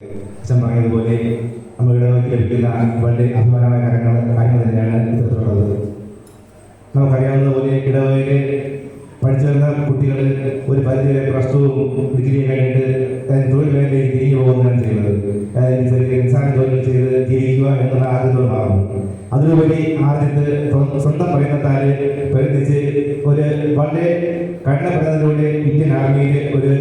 അച്ഛൻ പറഞ്ഞതുപോലെ നമ്മുടെ ലഭിക്കുന്ന വളരെ അഭിമാനമായ കാര്യങ്ങൾ കാര്യങ്ങൾ തന്നെയാണ് ഇത്തരത്തിലുള്ളത് നമുക്കറിയാവുന്ന പോലെ ഇടവയിലെ പഠിച്ചു വരുന്ന കുട്ടികൾ ഒരു പരിധിവരെ പ്ലസ് ടു ഡിഗ്രി കഴിഞ്ഞിട്ട് തൊഴിൽ മേഖലയിൽ തിരികെ പോകുന്നതാണ് ചെയ്യുന്നത്. നിസ്സാര ജോലികൾ ചെയ്ത് ജീവിക്കുക എന്നുള്ള ആദ്യത്തോട് മാറുന്നു അതിലുപരി ആദ്യത്തെ സ്വ- സ്വന്തം പ്രയത്നത്താൽ പ്രയത്നിച്ച് ഒരു വളരെ കഠിന പ്രയത്നത്തിലൂടെ ഇന്ത്യൻ ആർമിയിലെ ഒരു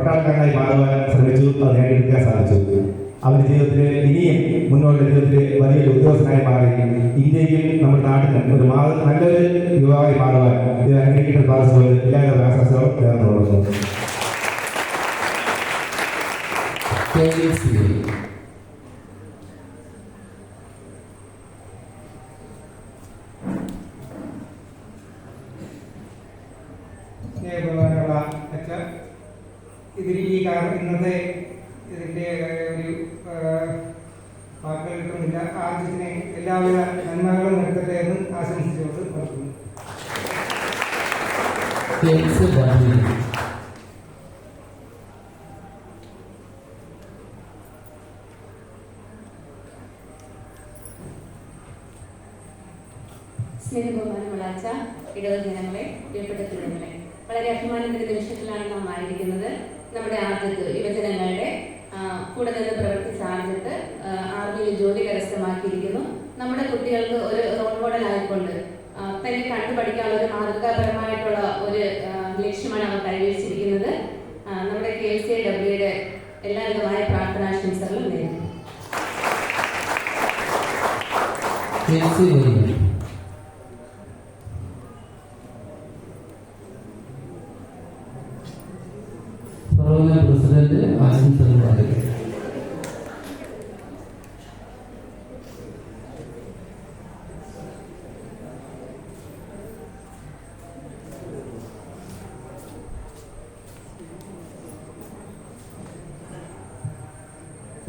പട്ടാളക്കാരനായി മാറുവാൻ ശ്രമിച്ചു. അത് നേടിയെടുക്കാൻ സാധിച്ചു. അവന്റെ ജീവിതത്തിൽ ഇനിയും മുന്നോട്ടുള്ള ജീവിതത്തിൽ വലിയൊരു ഉദ്യോഗസ്ഥനായി മാറി. ഇന്ത്യയും നമ്മുടെ നാട്ടിലും ഒരു നല്ലൊരു യുവാവായി മാറുവാൻ ഇത് അനുഗ്രഹിക്കുന്ന പ്രാർത്ഥിച്ചുകൊണ്ട് എല്ലാവരും ആശംസകളും നേർന്നു കൊടുക്കുന്നു കെ എൽ സി സ്നേഹബഹുമാനമുള്ള അച്ഛൻ ഇതിൽ ഈ കാരണം ഇന്നത്തെ ഇതിന്റെ ഒരു വാക്കുകൾ കിട്ടുന്നില്ല ആദ്യത്തിന് എല്ലാവിധ നന്മകളും നടത്തട്ടെ എന്ന് ആശംസിച്ചുകൊണ്ട് നിർത്തുന്നു കെ എൽ സി ഡബ്ല്യു സ്നേഹബഹുമാനമുള്ള അച്ഛ ഇടവ ജനങ്ങളെ പ്രിയപ്പെട്ട ജനങ്ങളെ വളരെ അഭിമാനത്തിന്റെ നിമിഷത്തിലാണ് നാം ആയിരിക്കുന്നത് നമ്മുടെ ആദ്യത്ത് യുവജനങ്ങളുടെ കൂടെ നിന്ന് പ്രവർത്തിച്ച ആദ്യത്ത് ആർമിയിൽ ജോലി കരസ്ഥമാക്കിയിരിക്കുന്നു. നമ്മുടെ കുട്ടികൾക്ക് ഒരു റോൾ മോഡൽ ആയിക്കൊണ്ട് തന്നെ കണ്ടു പഠിക്കാനുള്ള ഒരു മാതൃകാപരമായിട്ടുള്ള ഒരു ലക്ഷ്യമാണ് അവർ കൈവരിച്ചിരിക്കുന്നത്. നമ്മുടെ കെ സി ഡബ്ല്യുടെ എല്ലാവിധമായ പ്രാർത്ഥനാശംസകളും നേരുന്നു കെ എൽ സി വരുന്നു ഫറോന പ്രസിഡന്റ് ആശംസകൾ പറയുന്നു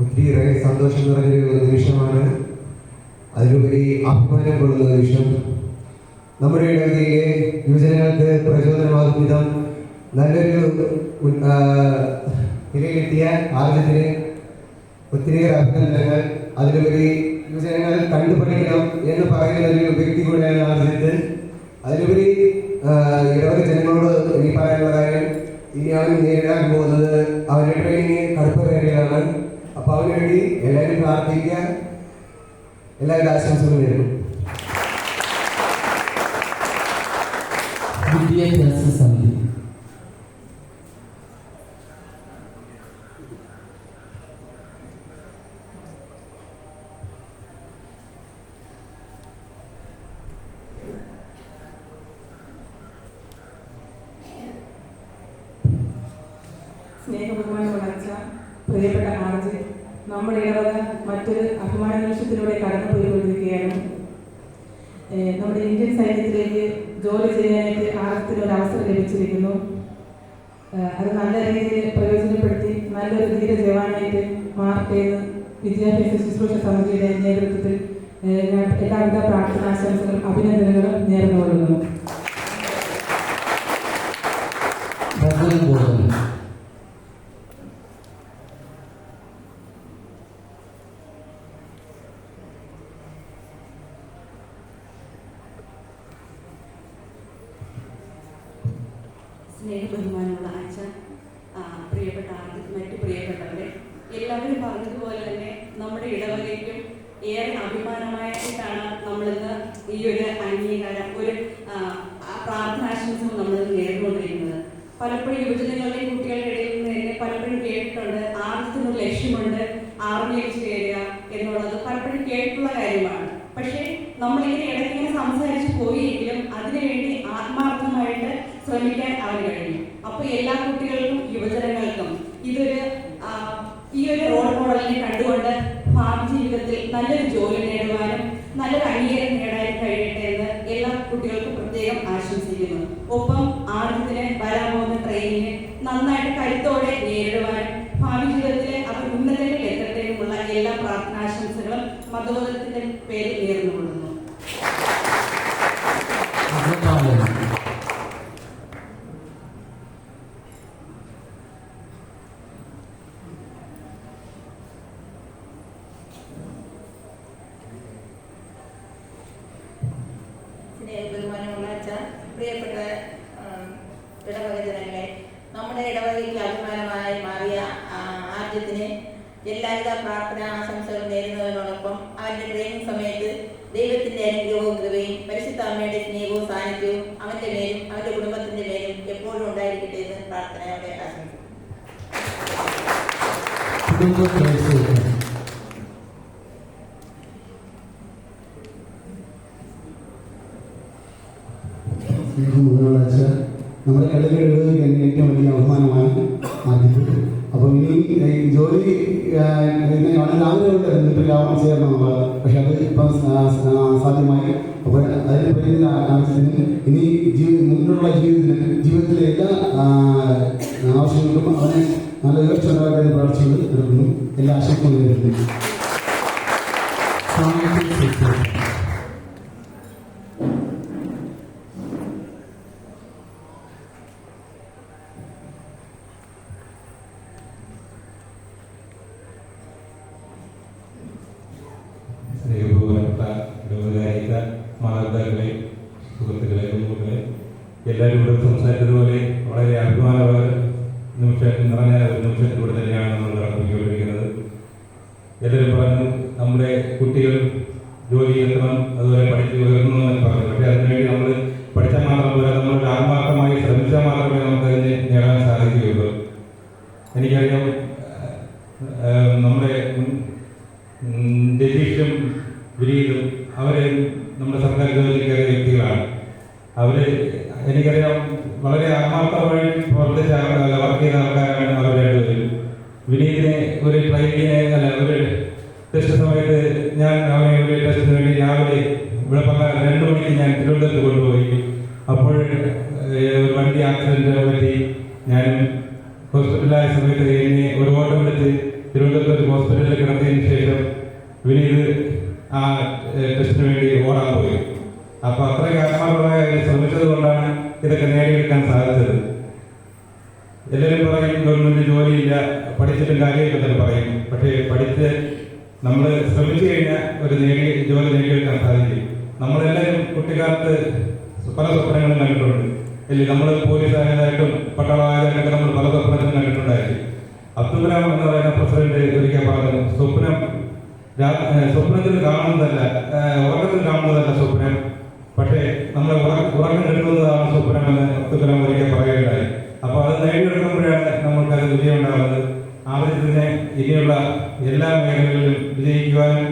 ഒത്തിരിയേറെ സന്തോഷം നിറഞ്ഞൊരു നിമിഷമാണ് അതിലുപരി അഭിമാനം കൊള്ളുന്ന നിമിഷം നമ്മുടെ ഇടവകയിലെ യുവജനങ്ങൾക്ക് പ്രചോദനമാകും വിധം നല്ലൊരു നിലയിലെത്തിയ ആദ്യത്തിന് ഒത്തിരിയേറെ അഭിനന്ദനങ്ങൾ. അതിലുപരി യുവജനങ്ങൾ കണ്ടുപഠിക്കണം എന്ന് പറയുന്ന ഒരു വ്യക്തി കൂടെയാണ് ആർജിത്ത് അതിലുപരി ഇടവക ജനങ്ങളോട് ഇനി പറയാനുള്ള കാര്യം ഇനി നേരിടാൻ പോകുന്നത്. എല്ലാവരുടെ ആശംസകളും നേരുന്നു വിദ്യാഭ്യാസ സമിതി സ്നേഹബഹുമാനമുള്ള അച്ഛ പ്രിയപ്പെട്ട ആർജ് നമ്മുടെ ഇടവക മറ്റൊരു അഭിമാന നിമിഷത്തിലൂടെ കടന്നു പോയിക്കൊണ്ടിരിക്കുകയാണ് ഏഹ് നമ്മുടെ ഇന്ത്യൻ സൈന്യത്തിലേക്ക് ജോലി ചെയ്യാനായിട്ട് ആർക്കത്തിന് ഒരു അവസരം ലഭിച്ചിരിക്കുന്നു. അത് നല്ല രീതിയിൽ പ്രയോജനപ്പെടുത്തി നല്ലൊരു ധീര ജവാനായിട്ട് മാറട്ടെ എന്ന് വിദ്യാഭ്യാസ ശുശ്രൂഷ സമിതിയുടെ നേതൃത്വത്തിൽ എല്ലാവിധ പ്രാർത്ഥനാശംസകളും അഭിനന്ദനങ്ങളും നേർന്നുകൊള്ളുന്നു റസൽ ബോധൻ സ്നേഹബഹുമാനമുള്ള അച്ഛൻ ആ, പ്രിയപ്പെട്ട ആദ്യ മറ്റു പ്രിയപ്പെട്ടവരെ എല്ലാവരും പറഞ്ഞതുപോലെ തന്നെ നമ്മുടെ ഇടവകയ്ക്കും ഏറെ അഭിമാനമായിട്ടാണ് നമ്മളിന്ന് ഈ ഒരു അംഗീകാരം ഒരു പ്രാർത്ഥനാശംസവും നമ്മൾ നേർന്നുകൊണ്ടിരിക്കുന്നത്. പലപ്പോഴും യുവജനങ്ങളുടെയും കുട്ടികളുടെ ഇടയിൽ നിന്ന് തന്നെ പലപ്പോഴും കേട്ടിട്ടുണ്ട്. ആർജിക്കുന്നൊരു ലക്ഷ്യമുണ്ട്. ആർമിയിൽ ചേരുക എന്നുള്ളത് പലപ്പോഴും കേട്ടിട്ടുള്ള കാര്യമാണ് പക്ഷേ നമ്മളിങ്ങനെ ഇടയ്ക്കിങ്ങനെ സംസാരിച്ച് പോയെങ്കിലും അതിനുവേണ്ടി ആത്മാർത്ഥമായിട്ട് ശ്രമിക്കാൻ അവന് കഴിഞ്ഞു അപ്പൊ എല്ലാ കുട്ടികൾക്കും യുവജനങ്ങൾക്കും ഇതൊരു ആ, ഈ ഒരു റോൾ മോഡലിനെ കണ്ടുകൊണ്ട് ഭാവി ജീവിതത്തിൽ നല്ലൊരു ജോലി നേടുവാനും നല്ലൊരു അംഗീകാരം നേടാനും കഴിയട്ടെ എന്ന് എല്ലാ കുട്ടികൾക്കും പ്രത്യേകം ആശംസിക്കുന്നു ഒപ്പം ആദ്യത്തിന് വരാൻ പോകുന്ന ട്രെയിനിങ് നന്നായിട്ട് കരുത്തോടെ നേരിടുവാനും ഭാവി ജീവിതത്തിലെ അവർ ഉന്നതങ്ങളിൽ എത്തട്ടേക്കുമുള്ള എല്ലാ പ്രാർത്ഥനാശംസകളും മതബോധത്തിന്റെ പേരിൽ നേർന്നുകൊള്ളുന്നു അസപാലൻ പ്രിയപ്പെട്ട ആം, ഇടവക ജനങ്ങളെ നമ്മുടെ ഇടവകയ്ക്ക് അഭിമാനമായി മാറിയ ആ, ആദ്യത്തിന് എല്ലാവിധ പ്രാർത്ഥന ആശംസകളും നേരുന്നതിനോടൊപ്പം അവന്റെ ട്രെയിനിങ് സമയത്ത് ദൈവത്തിന്റെ അനുഗ്രഹവും കൃപയും പരിശുദ്ധ അമ്മയുടെ സ്നേഹവും സാന്നിധ്യവും അവന്റെ മേലും അവന്റെ കുടുംബത്തിന്റെ മേലും എപ്പോഴും ഉണ്ടായിരിക്കട്ടെ എന്ന് പ്രാർത്ഥനയോടെ ആശംസിക്കുന്നു. നമ്മുടെ കളികൾ എഴുതുന്നത് ഏറ്റവും വലിയ ബഹുമാനമായി ആദ്യത്തെ. അപ്പോൾ ഇനി ജോലി രാവിലെ എന്നിട്ട് എന്നിട്ടില്ല ചേരണം എന്നുള്ളത് പറയുന്ന ഇനി ജീവി മുന്നിലുള്ള ജീവിതത്തിൽ ജീവിതത്തിലെ എല്ലാ ആവശ്യങ്ങൾക്കും അവനെ നല്ല ഉയർച്ച ഉണ്ടാകട്ടെ പ്രാർത്ഥിച്ചുകൊണ്ട് എല്ലാ ആശംസകളും നേരിടുന്നു സാമൂഹ്യ ശുശ്രൂഷ സ്നേഹപൂർവപ്പെട്ട ലോകകാരിക മാതാപിതാക്കളെ സുഹൃത്തുക്കളെ കുടുംബങ്ങളെ എല്ലാവരും ഇവിടെ സംസാരിച്ചതുപോലെ വളരെ അഭിമാനപര നിമിഷം നിറഞ്ഞ ഒരു നിമിഷത്തിലൂടെ തന്നെയാണ് നമ്മൾ നടത്തിക്കൊണ്ടിരിക്കുന്നത് എല്ലാവരും പറഞ്ഞു നമ്മുടെ കുട്ടികൾ ജോലി എത്തണം അതുപോലെ പഠിച്ച് ഉയർന്നു എന്ന് പറഞ്ഞു പക്ഷേ അതിനുവേണ്ടി നമ്മൾ പഠിച്ചാൽ മാത്രം പോരാ നമ്മൾ ആത്മാർത്ഥമായി ശ്രമിച്ചാൽ മാത്രമേ നമുക്ക് അതിനെ നേടാൻ സാധിക്കുകയുള്ളൂ എനിക്കറിയാം ടെസ്റ്റിന് വേണ്ടി ഓടാൻ പോയി. അപ്പൊ അത്രയും ആത്മാർത്ഥമായി ശ്രമിച്ചത് കൊണ്ടാണ് ഇതൊക്കെ നേടിയെടുക്കാൻ സാധിച്ചത്. എല്ലാവരും പറയും ഗവൺമെന്റ് ജോലിയില്ല പഠിച്ചിട്ടും കാര്യമില്ലെന്നൊക്കെ പറയും. പക്ഷേ പഠിച്ച് നമ്മൾ ശ്രമിച്ചു കഴിഞ്ഞാൽ ഒരു നേടി ജോലി നേടിയെടുക്കാൻ സാധിക്കും. നമ്മളെല്ലാവരും കുട്ടിക്കാലത്ത് പല സ്വപ്നങ്ങളും കണ്ടിട്ടുണ്ട്. ഇല്ല നമ്മൾ പോലീസ് ആയതായിട്ടും പട്ടാളമായതായിട്ടൊക്കെ നമ്മൾ പല സ്വപ്നങ്ങളും കണ്ടിട്ടുണ്ടായിരിക്കും. അബ്ദുൽ കലാം എന്ന് പറയുന്ന പ്രസിഡന്റ് ഒരിക്കൽ പറഞ്ഞു സ്വപ്നം സ്വപ്നത്തിൽ കാണുന്നതല്ല. ഉറക്കത്തിൽ കാണുന്നതല്ല സ്വപ്നം. പക്ഷേ നമ്മളെ ഉറക്കം കെടുക്കുന്നതാണ് സ്വപ്നം എന്ന് അബ്ദുൽ കലാം ഒരിക്കൽ പറയുകയുണ്ടായി. അപ്പൊ അത് നേടിയെടുക്കുമ്പോഴാണ് നമ്മൾക്ക് അത് വിജയം ഉണ്ടാകുന്നത് ആവശ്യത്തിന് ഇനിയുള്ള എല്ലാ മേഖലകളിലും വിജയിക്കുവാനും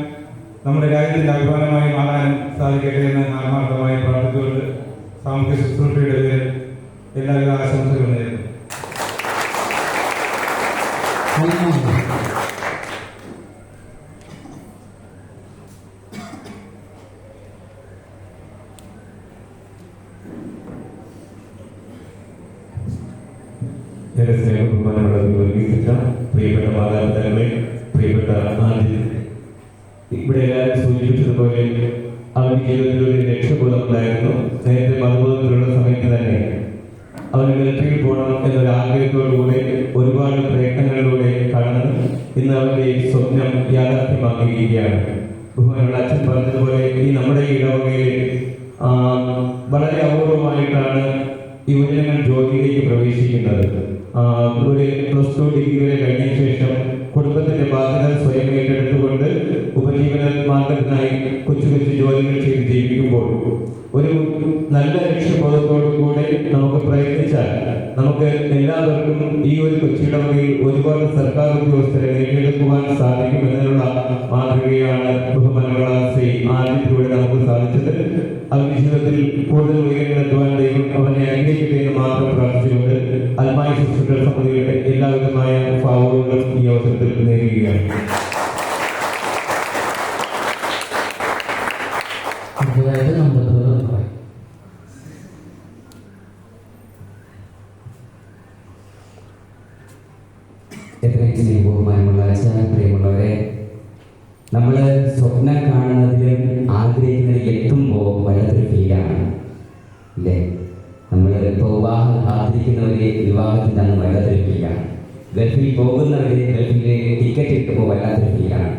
നമ്മുടെ രാജ്യത്തിന്റെ അഭിമാനമായി മാറാനും സാധിക്കട്ടെ എന്ന് ആത്മാർത്ഥമായി പ്രാർത്ഥിച്ചുകൊണ്ട് സാമൂഹ്യ ശുശ്രൂഷയുടെ പേരിൽ എല്ലാവിധ ആശംസകളും അവന് മിലിറ്ററിയിൽ പോകണം എന്നൊരു ആഗ്രഹത്തോടുകൂടെ ഒരുപാട് പ്രയത്നങ്ങളിലൂടെ കടന്ന് ഇന്ന് അവന്റെ സ്വപ്നം യാഥാർത്ഥ്യമാക്കിയിരിക്കുകയാണ്. ബഹുമാനുള്ള അച്ഛൻ പറഞ്ഞതുപോലെ ഈ നമ്മുടെ ഇടവകയിൽ വളരെ അപൂർവമായിട്ടാണ് യുവജനങ്ങൾ ജോലിയിലേക്ക് പ്രവേശിക്കുന്നത്. ഒരു പ്ലസ് ടു ഡിഗ്രി വരെ കഴിഞ്ഞ ശേഷം കുടുംബത്തിന്റെ ബാധ്യത സ്വയം ഏറ്റെടുത്തുകൊണ്ട് ഉപജീവന മാർഗത്തിനായി കൊച്ചു കൊച്ചു ജോലികൾ ചെയ്ത് ജീവിക്കുമ്പോൾ ഒരു നല്ല ലക്ഷ്യബോധത്തോടു കൂടെ നമുക്ക് പ്രയത്നിച്ചാൽ നമുക്ക് എല്ലാവർക്കും ഈ ഒരു കൊച്ചിയിടവകയിൽ ഒരുപാട് സർക്കാർ ഉദ്യോഗസ്ഥരെ നേടിയെടുക്കുവാൻ സാധിക്കും എന്നതിനുള്ള മാതൃകയാണ് ബഹുമാനമുള്ള ശ്രീ ആദ്യത്തിലൂടെ നമുക്ക് സാധിച്ചത്. ജീവിതത്തിൽ കൂടുതൽ ഉയരങ്ങളെത്തുവാൻ ദൈവം അവനെ അനുഗ്രഹിക്കട്ടെ എന്ന് മാത്രം പ്രാർത്ഥിച്ചുകൊണ്ട് അൽമായ ശിശുക്കൾ സമിതിയുടെ എല്ലാവിധമായ ഭാവങ്ങളും ഈ അവസരത്തിൽ നേരുകയാണ്. ഗൾഫിൽ പോകുന്നവരെ ഗൾഫിലെ ടിക്കറ്റ് കിട്ടുമ്പോൾ വല്ലാത്തൊരു ഫീലാണ്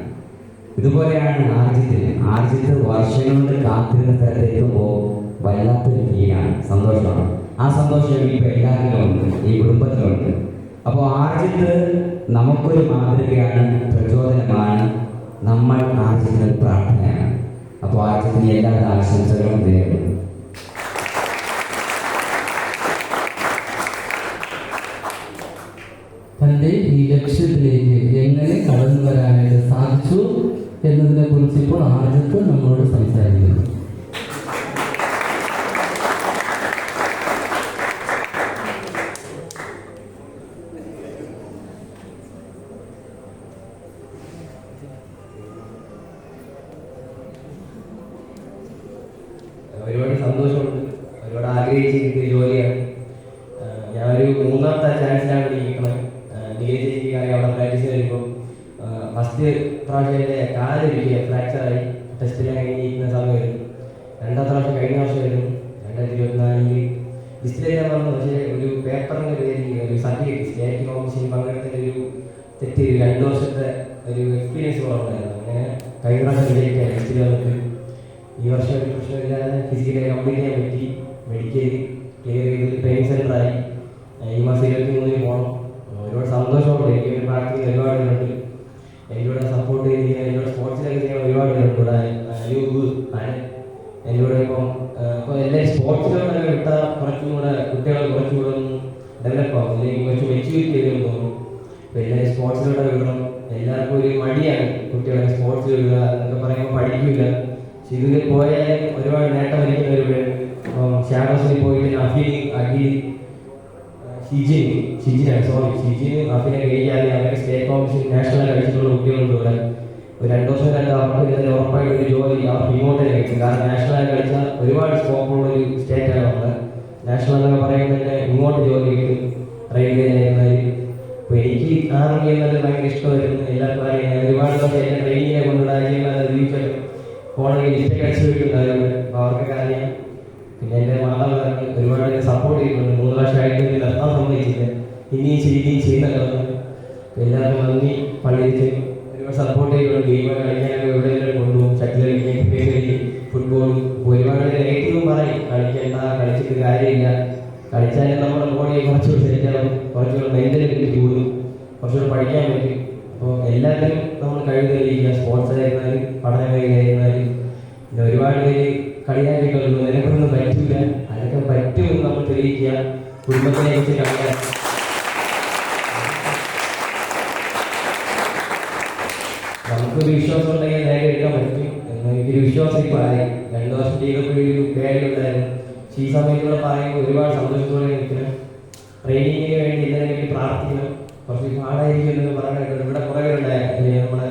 ഇതുപോലെയാണ് ആർജിത്തിന് ആർജിത്ത് വർഷങ്ങളുടെ കാത്തിരുന്ന സ്ഥലത്തെത്തുമ്പോൾ വല്ലാത്തൊരു ഫീലാണ് സന്തോഷമാണ്. ആ സന്തോഷം ഇപ്പോൾ എല്ലാവരിലുമുണ്ട് ഈ കുടുംബത്തിലുണ്ട് അപ്പോൾ ആർജിത്ത് നമുക്കൊരു മാതൃകയാണ് പ്രചോദനമാണ്. നമ്മൾ ആർജിത്തിന് പ്രാർത്ഥനയാണ്. അപ്പോൾ ആർജിത്തിന് എല്ലാ ആശംസകളും നേരുന്നു. തന്റെ ഈ ലക്ഷ്യത്തിലേക്ക് എങ്ങനെ കടന്നു വരാനായിട്ട് സാധിച്ചു എന്നതിനെ കുറിച്ച് ഇപ്പോൾ ആദ്യത്ത് നമ്മളോട് സംസാരിക്കുന്നു. വന്നിട്ട് ഈ വർഷം ഫിസിക്കലി കംപ്ലീറ്റ് ചെയ്യാൻ പറ്റി. മെഡിക്കൽ ക്ലിയർ ചെയ്ത് ട്രെയിനിങ് സെന്ററായി ഈ മാസം ഇരുപത്തി മൂന്നിന് പോകണം ഒരുപാട് സന്തോഷമുണ്ട്. എനിക്ക് ഒരു പ്രാർത്ഥിക്കുന്ന ഒരുപാട് പേരുണ്ട്. എന്നോട് സപ്പോർട്ട് ചെയ്യുന്ന എന്നോട് സ്പോർട്സിലൊക്കെ ചെയ്യാൻ ഒരുപാട് പേരുണ്ട്. ഇവിടെ ഇപ്പം ഇപ്പോൾ എല്ലാ സ്പോർട്സിലൊക്കെ വിട്ടാൽ കുറച്ചും കൂടെ കുട്ടികളെ കുറച്ചും കൂടെ ഒന്ന് ഡെവലപ്പ് ആവും. അല്ലെങ്കിൽ കുറച്ച് മെച്യൂരിറ്റി വരുമെന്ന് തോന്നുന്നു. അപ്പോൾ എല്ലാ സ്പോർട്സിലൂടെ വിടണം എല്ലാവർക്കും ഒരു മടിയാണ്. കുട്ടികളെ സ്പോർട്സ് വിടുക എന്നൊക്കെ പറയുമ്പോൾ പഠിക്കില്ല പക്ഷെ ഇതിൽ പോയാൽ ഒരുപാട് നേട്ടം വരിക്കുന്നവരുണ്ട് അപ്പം ഷാഡോസിൽ പോയിട്ട് അഫീൽ അഖിൽ ഷിജിൻ ഷിജിനാണ് സോറി ഷിജിൻ അഫിനെ കഴിക്കാതെ അവരുടെ സ്റ്റേറ്റ് കോമ്പറ്റീഷൻ നാഷണൽ കഴിച്ചിട്ടുള്ള കുട്ടികളുണ്ട് ഇവിടെ. ഒരു രണ്ട് വർഷം രണ്ട് അവർക്ക് ഇതിൽ ഉറപ്പായിട്ട് ഒരു ജോലി അവർ ഇങ്ങോട്ടേ കഴിച്ചു കാരണം നാഷണൽ കഴിച്ചാൽ ഒരുപാട് സ്കോപ്പുള്ള ഒരു സ്റ്റേറ്റാണ് നമ്മുടെ നാഷണൽ എന്നൊക്കെ പറയുമ്പോൾ തന്നെ ഇങ്ങോട്ട് ജോലി കിട്ടും. റെയിൽവേ ആയിരുന്നാലും അപ്പോൾ എനിക്ക് ആർമി എന്നത് ഭയങ്കര ഇഷ്ടമായിരുന്നു. എല്ലാവർക്കും അറിയാം ഞാൻ ഒരുപാട് പേര് എന്റെ ട്രെയിനിങ്ങിനെ കൊണ്ടുണ്ടായിരുന്ന വീട്ടിൽ ഫോണിൽ ലിസ്റ്റൊക്കെ അവർക്കൊക്കെ അറിയാം. പിന്നെ എന്റെ മാതാപിതാക്കൾ ഒരുപാട് സപ്പോർട്ട് ചെയ്തിട്ടുണ്ട്. മൂന്ന് വർഷമായിട്ട് ഇത് നിർത്താൻ സമ്മതിച്ചില്ല. ഇനിയും ചെയ്യും ചെയ്യുന്നല്ലോ എല്ലാവർക്കും നന്ദി പള്ളിയിൽ ഒരുപാട് സപ്പോർട്ട് ചെയ്തിട്ടുണ്ട്. ഗെയിം കളിക്കാനൊക്കെ എവിടെയെങ്കിലും കൊണ്ടുപോകും. ഷട്ടിൽ കളിക്കാൻ ഫുട്ബോൾ ഒരുപാട് നെഗറ്റീവും പറയും. കളിക്കേണ്ട കളിച്ചിട്ട് കാര്യമില്ല. കളിച്ചാലും നമ്മുടെ ബോഡിയെ കുറച്ചുകൂടി ശരിക്കണം കുറച്ചുകൂടി മെന്റലി കൂടും കുറച്ചുകൂടി പഠിക്കാൻ പറ്റും അപ്പോൾ എല്ലാത്തിനും നമ്മൾ കഴിവ് തെളിയിക്കുക. സ്പോർട്സ് ആയിരുന്നാലും പഠന മേഖലയായിരുന്നാലും പിന്നെ ഒരുപാട് പേര് കളിയാക്കിയിട്ടുള്ളൂ നിനക്കൊന്നും പറ്റില്ല അതൊക്കെ പറ്റുമെന്ന് നമ്മൾ തെളിയിക്കുക. കുടുംബത്തിനെ കുറിച്ച് കളിയാക്കുക നമുക്കൊരു വിശ്വാസം ഉണ്ടെങ്കിൽ നേരെ എടുക്കാൻ പറ്റും. എന്ന് എനിക്കൊരു വിശ്വാസം ഇപ്പോൾ ആയി. രണ്ടു വർഷം ചെയ്തപ്പോൾ ഒരു പേടിയുണ്ടായിരുന്നു പക്ഷേ ഈ സമയത്ത് പറയുമ്പോൾ ഒരുപാട് സന്തോഷത്തോടെ നിൽക്കണം ട്രെയിനിങ്ങിന് വേണ്ടി ഇതിനു വേണ്ടി പ്രാർത്ഥിക്കണം. കുറച്ച് പാടായിരിക്കും പറഞ്ഞിട്ട് പറയാനായിട്ട് ഇവിടെ കുറേ പേരുണ്ടായിരുന്നു നമ്മുടെ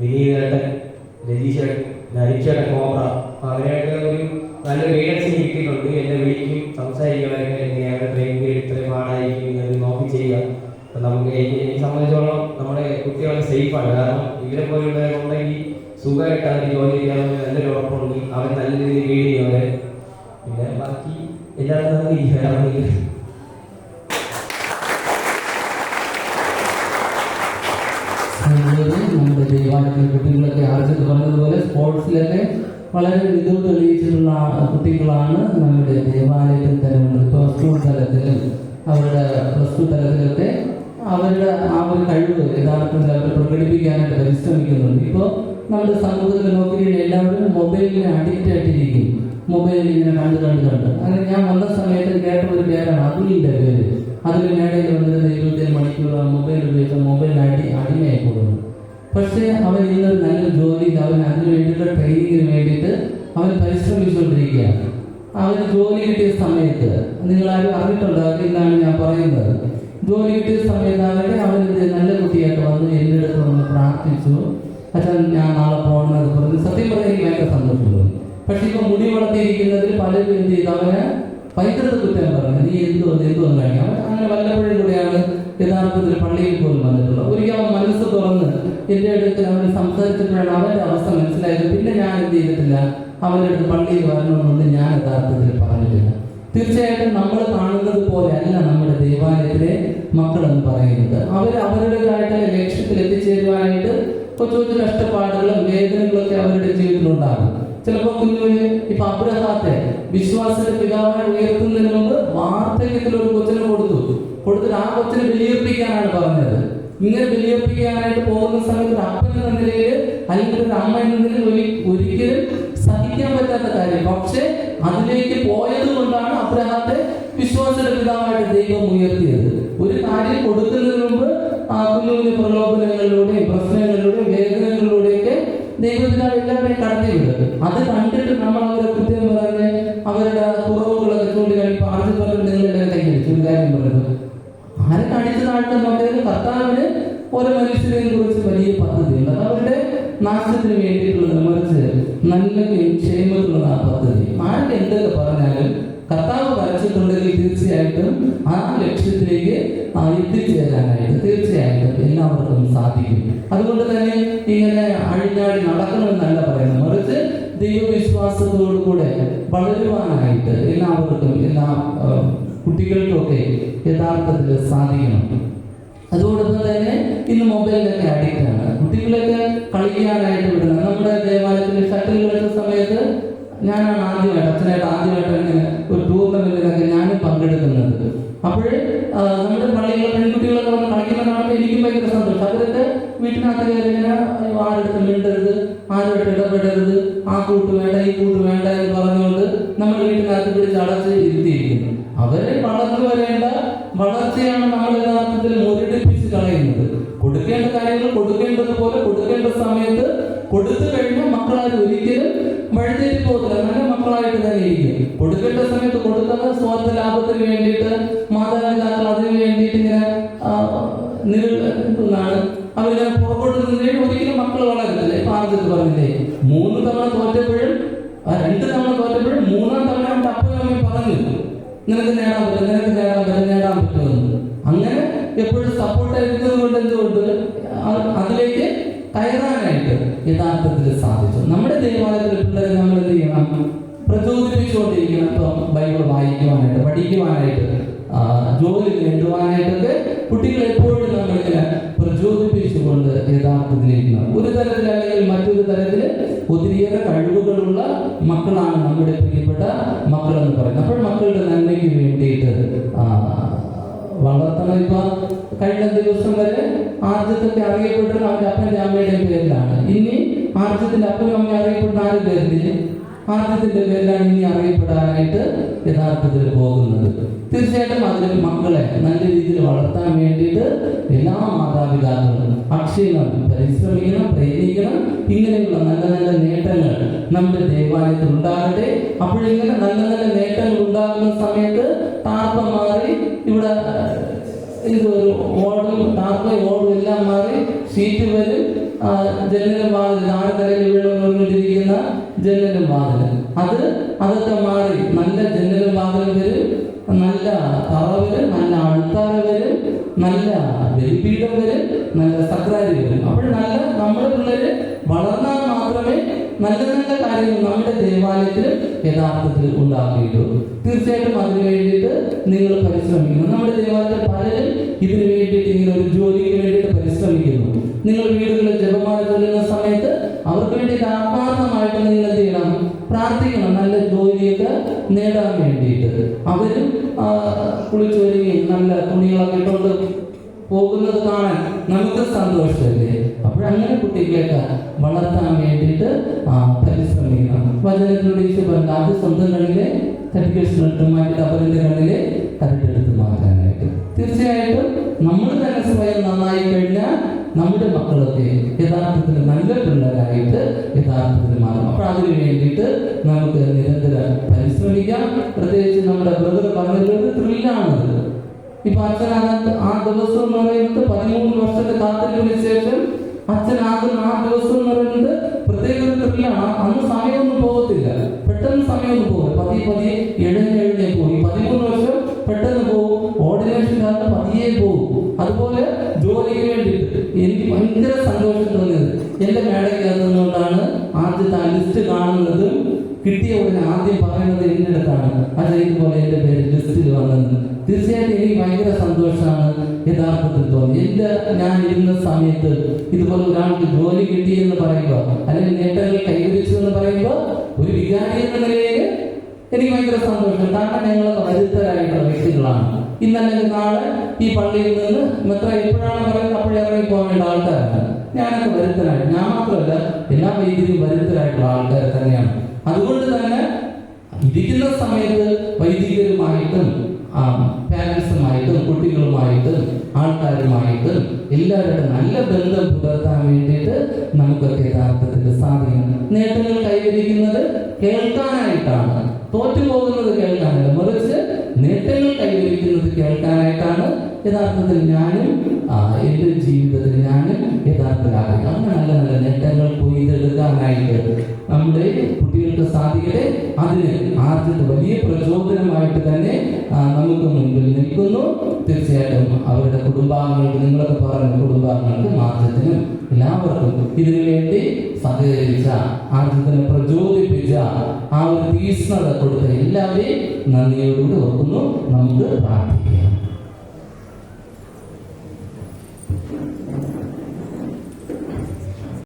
വിനീതേട്ടൻ രജീഷേട്ടൻ നരിച്ചേട്ടൻ കോബ്ര. അവരായിട്ട് ഒരു നല്ല ഗൈഡൻസ് കിട്ടിയിട്ടുണ്ട്. എന്നെ വിളിക്കും സംസാരിക്കുന്നവരൊക്കെ എങ്ങനെയാണ് ട്രെയിനിങ് ഇത്രയും പാടായിരിക്കും എന്നത് നോക്കി ചെയ്യുക. അപ്പം നമുക്ക് എനിക്ക് സംബന്ധിച്ചോളം നമ്മുടെ കുട്ടികളെ സേഫാണ് കാരണം ഇവരെ പോലുള്ളവരുണ്ടെങ്കിൽ സുഖമായിട്ട് അവർ ജോലി ചെയ്യാമെന്ന് നല്ലൊരു ഉറപ്പുണ്ട്. അവർ നല്ല രീതിയിൽ ഗൈഡ് ചെയ്യും. അവരെ പിന്നെ ബാക്കി എല്ലാവർക്കും നമുക്ക് ഇരിക്കാനാണെങ്കിൽ. നമ്മുടെ ദൈവാലയത്തിലെ കുട്ടികളൊക്കെ ആർജിച്ച് പറഞ്ഞതുപോലെ സ്പോർട്സിലൊക്കെ വളരെ മികവ് തെളിയിച്ചിട്ടുള്ള കുട്ടികളാണ് നമ്മുടെ ദേവാലയത്തിൽ തന്നെ ഉണ്ട് ഇപ്പോൾ സ്കൂൾ തലത്തിലും അവരുടെ പ്ലസ് ടു തലത്തിലൊക്കെ അവരുടെ ആ ഒരു കഴിവ് യഥാർത്ഥത്തിൽ അവർ പ്രകടിപ്പിക്കാനായിട്ട് പരിശ്രമിക്കുന്നുണ്ട് ഇപ്പോൾ നമ്മുടെ സമൂഹത്തിൽ നോക്കിയിട്ട് എല്ലാവരും മൊബൈലിന് അഡിക്റ്റ് ആയിട്ടിരിക്കും മൊബൈലിൽ ഇങ്ങനെ കണ്ട് കണ്ട് കണ്ട്. അങ്ങനെ ഞാൻ വന്ന സമയത്ത് കേട്ട ഒരു പേരാണ് അതുലിന്റെ പേര്. അതിൽ മേടയിൽ വന്നിരുന്ന ഇരുപത്തേഴ് മണിക്കൂർ മൊബൈൽ ഉപയോഗിച്ച മൊബൈൽ അടി അടിമയായി പോകുന്നു. പക്ഷേ അവൻ ഇന്നൊരു നല്ല ജോലിയിൽ അവൻ അതിന് വേണ്ടിയിട്ടുള്ള ട്രെയിനിങ്ങിന് വേണ്ടിയിട്ട് അവൻ പരിശ്രമിച്ചുകൊണ്ടിരിക്കുകയാണ്. അവന് ജോലി കിട്ടിയ സമയത്ത് നിങ്ങളാരും അറിഞ്ഞിട്ടുണ്ടാകും എന്നാണ് ഞാൻ പറയുന്നത്? ജോലി കിട്ടിയ സമയത്ത് അവരെ അവൻ നല്ല കുട്ടിയായിട്ട് വന്ന് എന്റെ അടുത്ത് വന്ന് പ്രാർത്ഥിച്ചു. അച്ഛൻ ഞാൻ നാളെ പോകണമെന്ന് പറഞ്ഞു. സത്യം പറഞ്ഞാൽ എനിക്ക് ഭയങ്കര സന്തോഷം തോന്നി പക്ഷെ ഇപ്പൊ മുടി വളർത്തിയിരിക്കുന്നതിൽ പലരും എന്ത് ചെയ്തു? അവന് പൈതൃക കുറ്റം പറഞ്ഞു. നീ എന്ത് വന്ന് എന്ത് വന്നു കാണിക്കാം? അവൻ അങ്ങനെ വല്ലപ്പോഴും കൂടെയാണ് യഥാർത്ഥത്തിൽ പള്ളിയിൽ പോലും വന്നിട്ടുള്ളത്. ഒരിക്കൽ അവൻ മനസ്സ് തുറന്ന് എന്റെ അടുത്ത് അവൻ സംസാരിച്ചപ്പോഴാണ് അവന്റെ അവസ്ഥ മനസ്സിലായത്. പിന്നെ ഞാൻ എന്ത് ചെയ്തിട്ടില്ല? അവന്റെ അടുത്ത് പള്ളിയിൽ വരണമെന്നൊന്നും ഞാൻ യഥാർത്ഥത്തിൽ പറഞ്ഞിട്ടില്ല. തീർച്ചയായിട്ടും നമ്മൾ കാണുന്നത് പോലെ അല്ല നമ്മുടെ ദേവാലയത്തിലെ മക്കളെന്ന് പറയുന്നത്. അവർ അവരുടേതായിട്ടുള്ള ലക്ഷ്യത്തിൽ എത്തിച്ചേരുവാനായിട്ട് കൊച്ചു കൊച്ചു കഷ്ടപ്പാടുകളും വേദനകളൊക്കെ അവരുടെ ജീവിതത്തിലുണ്ടാകും. ചിലപ്പോൾ കുഞ്ഞുവിന് ഇപ്പൊ അബ്രഹാത്തെ വിശ്വാസത്തിന്റെ പിതാവായി ഉയർത്തുന്നതിന് മുമ്പ് വാർദ്ധക്യത്തിൽ ഒരു കൊച്ചിനെ കൊടുത്തു കൊടുത്തിട്ട് ആ കൊച്ചിനെ ബലിയർപ്പിക്കാനാണ് പറഞ്ഞത്. ഇങ്ങനെ ബലിയർപ്പിക്കാനായിട്ട് പോകുന്ന സമയത്ത് അപ്പൻ എന്ന നിലയിൽ അല്ലെങ്കിൽ ഒരു അമ്മ എന്ന നിലയിൽ ഒരി- ഒരിക്കലും സഹിക്കാൻ പറ്റാത്ത കാര്യം. പക്ഷെ അതിലേക്ക് പോയത് കൊണ്ടാണ് അബ്രഹാത്തെ വിശ്വാസത്തിന്റെ പിതാവായിട്ട് ദൈവം ഉയർത്തിയത്. ഒരു കാര്യം കൊടുക്കുന്നതിന് മുമ്പ് ആ കുഞ്ഞു കുഞ്ഞു പ്രലോഭനങ്ങളിലൂടെയും പ്രശ്നങ്ങളിലൂടെയും വേദനകളിലൂടെയൊക്കെ ദൈവപിതാവ് എല്ലാവരെയും കടത്തി അത് കണ്ടിട്ട് നമ്മൾ അവരെ കുറ്റം പറഞ്ഞ് അവരുടെ കുറവുകളൊക്കെ ചൂണ്ടിക്കാണിപ്പോൾ ആദ്യം പറഞ്ഞു നിങ്ങളുടെ കൈയടിച്ചു ഒരു കാര്യം പറയുന്നത് ആരെ കാണിച്ചു നാട്ടിൽ നോക്കിയാലും കർത്താവിന് ഓരോ മനുഷ്യരെയും കുറിച്ച് വലിയ പദ്ധതിയുണ്ട്. അത് അവരുടെ നാശത്തിന് വേണ്ടിയിട്ടുള്ള മറിച്ച് നന്മയ്ക്കും ക്ഷേമത്തിലുള്ള ആ പദ്ധതി. ആർക്ക് എന്തൊക്കെ പറഞ്ഞാലും കർത്താവ് വരച്ചിട്ടുണ്ടെങ്കിൽ തീർച്ചയായിട്ടും ആ ലക്ഷ്യത്തിലേക്ക് എത്തിച്ചേരാനായിട്ട് തീർച്ചയായിട്ടും എല്ലാവർക്കും സാധിക്കും. അതുകൊണ്ട് തന്നെ ഇങ്ങനെ അഴിഞ്ഞാടി നടക്കണമെന്നല്ല പറയുന്നത്. മറിച്ച് ദൈവവിശ്വാസത്തോടുകൂടെ വളരുവാനായിട്ട് എല്ലാവർക്കും എല്ലാ കുട്ടികൾക്കൊക്കെ യഥാർത്ഥത്തിൽ സാധിക്കണം. അതുകൊണ്ടൊപ്പം തന്നെ ഇന്ന് മൊബൈലിലൊക്കെ അഡിക്റ്റാണ് കുട്ടികളൊക്കെ കളിക്കാനായിട്ട് വിടുന്നത്. നമ്മുടെ ദേവാലയത്തിൽ ഷട്ടിൽ കളിച്ച സമയത്ത് ഞാനാണ് ആദ്യമായിട്ട് അച്ഛനായിട്ട് ആദ്യമായിട്ട് ഇങ്ങനെ ഒരു ടൂർണമെന്റിലൊക്കെ ഞാനും പങ്കെടുക്കുന്നത്. അപ്പോൾ നമ്മുടെ പള്ളിയിലെ പെൺകുട്ടികളൊക്കെ വന്ന് കളിക്കുന്ന കാണുമ്പോൾ എനിക്കും ഭയങ്കര സന്തോഷം. അവരൊക്കെ വീട്ടിനകത്ത് കയറി ഇങ്ങനെ ആരെടുത്ത് മിണ്ടരുത് ആരുമായിട്ട് ഇടപെടരുത് ആ കൂട്ട് വേണ്ട ഈ കൂട്ട് വേണ്ട എന്ന് പറഞ്ഞുകൊണ്ട് നമ്മൾ വീട്ടിനകത്ത് പിടിച്ച് അടച്ച് ഇരുത്തിയിരിക്കുന്നു. അവരെ വളർന്നു വരേണ്ട വളർച്ചയാണ് നമ്മൾ യഥാർത്ഥത്തിൽ മുരടിപ്പിച്ച് കളയുന്നത്. കൊടുക്കേണ്ട കാര്യങ്ങൾ കൊടുക്കേണ്ടതുപോലെ കൊടുക്കേണ്ട സമയത്ത് കൊടുത്തു കഴിഞ്ഞാൽ മക്കളാർ ഒരിക്കലും വഴുതേരി പോകത്തില്ല. നല്ല മക്കളായിട്ട് തന്നെ ഇരിക്കും. കൊടുക്കേണ്ട സമയത്ത് കൊടുത്തത് സ്വാർത്ഥ ലാഭത്തിന് വേണ്ടിയിട്ട് മാതാപിതാക്കൾ അതിന് വേണ്ടിയിട്ട് ഇങ്ങനെ അവരെ പുറപ്പെടുന്നതിനെ ഒരിക്കലും മക്കൾ വളരത്തില്ല. ഇപ്പൊ പറഞ്ഞില്ലേ? മൂന്ന് തവണ തോറ്റപ്പോഴും രണ്ട് തവണ തോറ്റപ്പോഴും മൂന്നാം തവണ അവന്റെ അപ്പനും അമ്മയും പറഞ്ഞു. നിനക്ക് നേടാൻ പറ്റും നിനക്ക് നേടാൻ പറ്റും നേടാൻ പറ്റുമെന്ന്. അങ്ങനെ എപ്പോഴും സപ്പോർട്ട് ഇരുന്നത് കൊണ്ട് എന്തുകൊണ്ട്? അതിലേക്ക് കയറാനായിട്ട് യഥാർത്ഥത്തിൽ സാധിച്ചു. നമ്മുടെ ദേവാലയത്തിൽ പിള്ളേരെ നമ്മൾ എന്ത് ചെയ്യണം? പ്രചോദിപ്പിച്ചുകൊണ്ടിരിക്കണം. ഇപ്പം ബൈബിൾ വായിക്കുവാനായിട്ട് പഠിക്കുവാനായിട്ട് ജോലി നേടുവാനായിട്ടൊക്കെ കുട്ടികളെ എപ്പോഴും നമ്മളിങ്ങനെ പ്രചോദിപ്പിച്ചുകൊണ്ട് യഥാർത്ഥത്തിലിരിക്കണം ഒരു തരത്തിൽ അല്ലെങ്കിൽ മറ്റൊരു തരത്തിൽ ഒത്തിരിയേറെ കഴിവുകളുള്ള മക്കളാണ് നമ്മുടെ പ്രിയപ്പെട്ട മക്കളെന്ന് പറയുന്നത്. അപ്പോൾ മക്കളുടെ നന്മയ്ക്ക് വേണ്ടിയിട്ട് വളർത്തണം. ഇപ്പൊ കഴിഞ്ഞ ദിവസം വരെ ആർജത്തിന്റെ അറിയപ്പെട്ടത് അവന്റെ അപ്പന്റെ അമ്മയുടെയും പേരിലാണ്. ഇനി ആർജത്തിന്റെ അപ്പനും അമ്മയും അറിയപ്പെടുന്ന ആരും പേരിൽ ആർജത്തിന്റെ പേരിലാണ് ഇനി അറിയപ്പെടാനായിട്ട് യഥാർത്ഥത്തിൽ പോകുന്നത്. തീർച്ചയായിട്ടും അതിന് മക്കളെ നല്ല രീതിയിൽ വളർത്താൻ വേണ്ടിയിട്ട് എല്ലാ പക്ഷേ അക്ഷയം പരിശ്രമിക്കണം പ്രയത്നിക്കണം ഇങ്ങനെയുള്ള നല്ല നല്ല നേട്ടങ്ങൾ നമ്മുടെ ദേവാലയത്തിൽ ഉണ്ടാകട്ടെ. അപ്പോഴിങ്ങനെ നല്ല നല്ല നേട്ടങ്ങൾ ഉണ്ടാകുന്ന സമയത്ത് താർപ്പം മാറി ഇവിടെ ഇത് ഒരു ഓടും താർപ്പയും ഓടും എല്ലാം മാറി സീറ്റ് വരും ജനലും വാതിൽ ആറ് കരയിൽ വീഴുകൊണ്ടിരിക്കുന്ന ജനലും വാതിൽ. അത് അതൊക്കെ മാറി നല്ല ജനലും വാതിലും വരും. നല്ല തറ വരും നല്ല ആൾക്കാർ വരും നല്ല ബലിപീഠം വരും നല്ല സക്രാരി വരും അപ്പോൾ നല്ല നമ്മുടെ പിള്ളേര് വളർന്നാൽ മാത്രമേ നല്ല നല്ല കാര്യങ്ങൾ നമ്മുടെ ദേവാലയത്തിൽ യഥാർത്ഥത്തിൽ ഉണ്ടാക്കുകയുള്ളൂ തീർച്ചയായിട്ടും അതിനു വേണ്ടിയിട്ട് നിങ്ങൾ പരിശ്രമിക്കണം നമ്മുടെ ദേവാലയത്തിൽ പലരും ഇതിനു വേണ്ടിയിട്ട് ഇങ്ങനെ ഒരു ജോലിക്ക് വേണ്ടിയിട്ട് പരിശ്രമിക്കുന്നു. നിങ്ങൾ വീടുകളിൽ ജപമാല ചൊല്ലുന്ന സമയത്ത് അവർക്ക് വേണ്ടിയിട്ട് ആത്മാർത്ഥമായിട്ട് നിങ്ങൾ ചെയ്യണം. പ്രാർത്ഥിക്കണം നല്ല ജോലിയൊക്കെ നേടാൻ വേണ്ടിയിട്ട്. അവരും കുളിച്ചൊരുങ്ങി നല്ല തുണികളൊക്കെ ഇട്ടുകൊണ്ട് പോകുന്നത് കാണാൻ നമുക്ക് സന്തോഷമല്ലേ? അപ്പോഴങ്ങനെ കുട്ടികളെയൊക്കെ വളർത്താൻ വേണ്ടിയിട്ട് പരിശ്രമിക്കണം. വചനത്തിലൂടെ പറഞ്ഞു അത് സ്വന്തം കണ്ണിലെ മാറ്റിട്ട് അവരുടെ കണ്ണിലെ കരട്ടെടുത്ത് മാറ്റാനായിട്ട് തീർച്ചയായിട്ടും നമ്മൾ തന്നെ സ്വയം നന്നായി കഴിഞ്ഞാൽ നമ്മുടെ മക്കളൊക്കെ യഥാർത്ഥത്തിൽ നല്ല പിള്ളേരായിട്ട് യഥാർത്ഥത്തിൽ മാറും. അപ്പോൾ അതിനു വേണ്ടിയിട്ട് നമുക്ക് നിരന്തരം പരിശ്രമിക്കാം. പ്രത്യേകിച്ച് നമ്മുടെ ബ്രദർ പറഞ്ഞത് ത്രില്ലാണത് ഇപ്പൊ അച്ഛൻ അതിനകത്ത് ആ ദിവസം എന്ന് പറയുന്നത് പതിമൂന്ന് വർഷത്തെ കാത്തിരിപ്പിന് ശേഷം അച്ഛൻ ആകുന്ന ആ ദിവസം എന്ന് പറയുന്നത് പ്രത്യേക ത്രില്ലാണ്. അന്ന് സമയമൊന്നും പോകത്തില്ല. പെട്ടെന്ന് സമയമൊന്നും പോകും പതിയെ പതിയെ എഴുതി എഴുതി പോയി. പതിമൂന്ന് വർഷം പെട്ടെന്ന് പോകും ഓർഡിനേഷൻ കാരണം പതിയെ പോകും. അതുപോലെ ജോലിക്ക് വേണ്ടിയിട്ട് എനിക്ക് ഭയങ്കര സന്തോഷം തോന്നിയത്. എന്റെ മേടയ്ക്ക് അതുകൊണ്ടാണ് ആദ്യത്തെ ആ ലിസ്റ്റ് കാണുന്നതും. കിട്ടിയ ഉടനെ ആദ്യം പറയുന്നത് എന്റെ അടുത്താണ് അതേപോലെ എന്റെ പേര് ലിസ്റ്റിൽ വന്നത്. തീർച്ചയായിട്ടും എനിക്ക് ഭയങ്കര സന്തോഷമാണ് യഥാർത്ഥത്തിൽ തോന്നി എന്റെ ഞാൻ ഇരുന്ന സമയത്ത് ഇതുപോലെ ഒരാൾക്ക് ജോലി കിട്ടി എന്ന് പറയുമ്പോൾ അല്ലെങ്കിൽ നേട്ടങ്ങൾ കൈവരിച്ചു എന്ന് പറയുമ്പോൾ ഒരു വികാരി എന്ന നിലയിൽ എനിക്ക് ഭയങ്കര സന്തോഷം. കാരണം ഞങ്ങൾ വരുത്തരായിട്ടുള്ള വ്യക്തികളാണ് ഇന്നല്ലെങ്കിൽ നാളെ ഈ പള്ളിയിൽ നിന്ന് മെത്ര എപ്പോഴാണ് പറയുന്നത് അപ്പോഴേ ഇറങ്ങി വേണ്ട ആൾക്കാരാണ് ഞാനൊക്കെ വരുത്തരായിട്ട് ഞാൻ മാത്രമല്ല എല്ലാ വൈദ്യരും വരുത്തരായിട്ടുള്ള ആൾക്കാർ തന്നെയാണ്. അതുകൊണ്ട് തന്നെ ഇരിക്കുന്ന സമയത്ത് വൈദികരുമായിട്ടും പാരൻസുമായിട്ടും കുട്ടികളുമായിട്ടും ആൾക്കാരുമായിട്ടും എല്ലാവരുടെ നല്ല ബന്ധം പുലർത്താൻ വേണ്ടിയിട്ട് നമുക്കൊക്കെ യഥാർത്ഥത്തിൽ സാധിക്കണം നേട്ടങ്ങൾ കൈവരിക്കുന്നത് കേൾക്കാനായിട്ടാണ്. തോറ്റുപോകുന്നത് കേൾക്കാനല്ല. മറിച്ച് നേട്ടങ്ങൾ കൈവരിക്കുന്നത് കേൾക്കാനായിട്ടാണ് യഥാർത്ഥത്തിൽ ഞാനും എന്റെ ജീവിതത്തിൽ ഞാനും യഥാർത്ഥത്തിലാകും അങ്ങനെ നല്ല നല്ല നേട്ടങ്ങൾ കൊയ്തെടുക്കാനായിട്ട് നമ്മുടെ കുട്ടികൾക്ക് സാധിക്കട്ടെ. അതിന് ആദ്യത്തെ വലിയ പ്രചോദനമായിട്ട് തന്നെ നമുക്ക് മുൻപിൽ നിൽക്കുന്നു. തീർച്ചയായിട്ടും അവരുടെ കുടുംബാംഗങ്ങൾക്ക് നിങ്ങളൊക്കെ പറഞ്ഞ കുടുംബാംഗങ്ങൾക്ക് മാറ്റത്തിനും എല്ലാവർക്കും ഇതിനുവേണ്ടി സഹകരിച്ച ആദ്യത്തിനെ പ്രചോദിപ്പിച്ച ആ ഒരു തീഷ്ണത കൊടുത്ത എല്ലാവരെയും നന്ദിയോടുകൂടി ഓർക്കുന്നു. നമുക്ക് പ്രാർത്ഥിക്കാം.